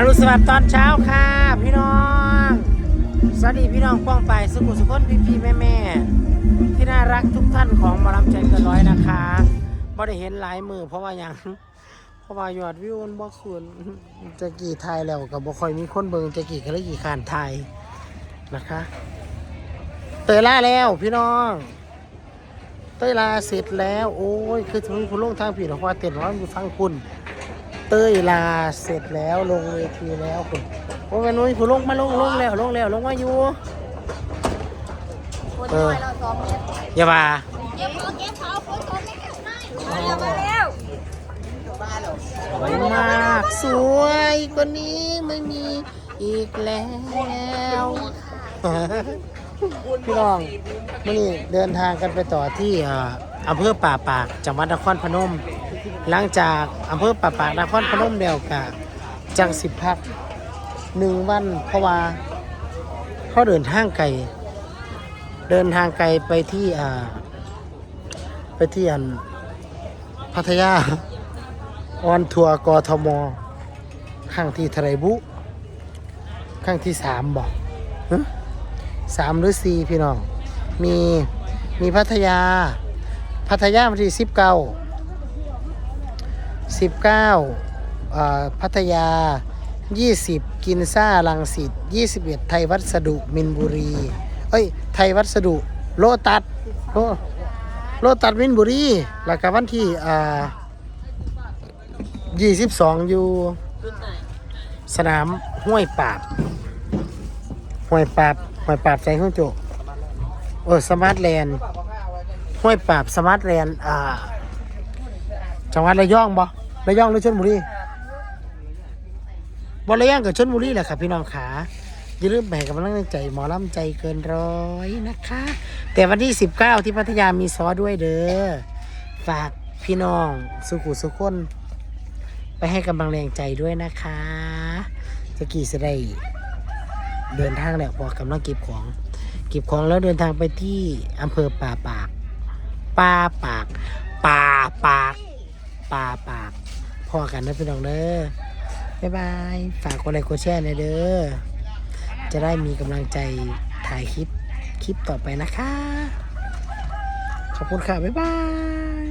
อรุณสวัสดิ์ตอนเช้าค่ะ พี่น้อง สวัสดีพี่น้องป้องไปสุขุสุขนพี่พี่แม่แม่ที่น่ารักทุกท่านของมาลำใจเกินร้อยนะคะบ่ได้เห็นหลายมือเพราะว่าหยังเพราะว่ายอดวิวนบ่คืนจะกี่ไทยแล้วกับบ่ค่อยมีคนเบิงจะกี่ก็เลยกี่ขานไทยนะคะ เตยล่าแล้วพี่น้องเตยลาเสร็จแล้ว โอ้ยคือถึงคุณลงทางผิดเพราะว่าเต็นร้อนอยู่ฟังคุณ เตยลาเสร็จแล้วลงเวทีแล้วคุณโอ้ยนุ้ยคุณลงมาลงลงแล้วลงแล้วลงมาอยู่คนเอน้ออยเราสองเมตรอย่ามาเก็บของเก็บของคนสองเมตรไม่มาแล้วมาแล้วสวยมากสวยกว่านี้ไม่มีอีกแล้วพี่น้องมื่อนี้เดินทางกันไปต่อที่เอ่ออำเภอป่าปากจังหวัดนครพนม หลังจากอำเภอป่าปากนครพนมแล้วกะจังสิบพักหนึ่งวันเพราะว่าเขาเดินทางไกลเดินทางไกลไปที่อ่าไปที่อันพัทยาออนทัวร์กทมครั้งที่เทาไหรบุครั้งที่สามบอกสามหรือสี่พี่น้อง มีมีพัทยา พัทยาวันที่สิบเก้า สิบเก้าพัทยายี่สิบกินซ่าลังสิตยี่สิบเอ็ดไทยวัสดุมินบุรี เอ้ย ไทยวัสดุโลตัดโลโลตัดมินบุรี แล้วก็วันที่อ่ายี่สิบสองยู่สนามห้วยปาบห้วยปาบห้วยปาบใส่ห้องโจกเออสมาร์ทแลนด์ห้วยปาบสมาร์ทแลนด์อ่า จังหวัดระยองบ่ระยองหรือชลบุรีบ่ระยองกับชลบุรีแหละครับพี่น้องขาอย่าลืมแบ่งกำลังใจหมอลำใจเกินร้อยนะคะ แต่วันที่ 19 ที่พัทยามีซอด้วยเด้อฝากพี่น้องสุขุสุขคน ไปให้กำลังแรงใจด้วยนะคะจะกี่จะได้เดินทางแล้วพอกำลังเก็บของเก็บของแล้วเดินทางไปที่อำเภอป่าปากป่าปากป่าปาก ปลาปากพอกันนะพี่น้องเด้อบ๊ายบาย ฝากกดไลค์กดแชร์หน่อยเด้อ จะได้มีกำลังใจถ่ายคลิป คลิปต่อไปนะคะ ขอบคุณค่ะ บ๊ายบาย